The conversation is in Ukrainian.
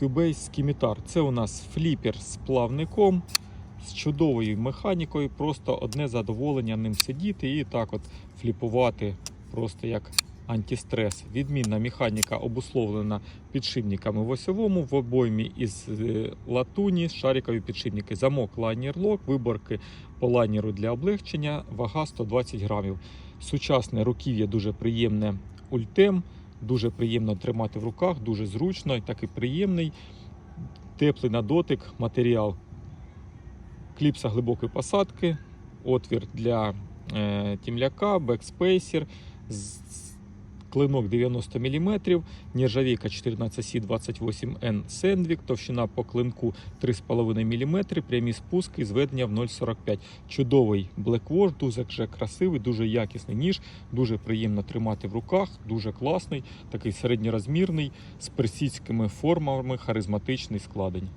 Cubase Scimitar. Це у нас фліпер з плавником, з чудовою механікою. Просто одне задоволення ним сидіти і так от фліпувати, просто як антистрес. Відмінна механіка обусловлена підшипниками в осьовому, в обоймі із е, латуні, шарикові підшипники, замок лайнер лок, виборки по лайнеру для облегчення, вага 120 грамів. Сучасне руків'я дуже приємне ультем. Дуже приємно тримати в руках, дуже зручно і такий приємний, теплий на дотик матеріал. Кліпса глибокої посадки, отвір для е, тімляка, бекспейсер, клинок 90 мм, нержавійка 14С 28N Сендвік, товщина по клинку 3,5 мм, прямі спуски, зведення в 0,45. Чудовий блеквош, дуже вже красивий, дуже якісний ніж, дуже приємно тримати в руках, дуже класний, такий середньорозмірний, з персидськими формами, харизматичний складень.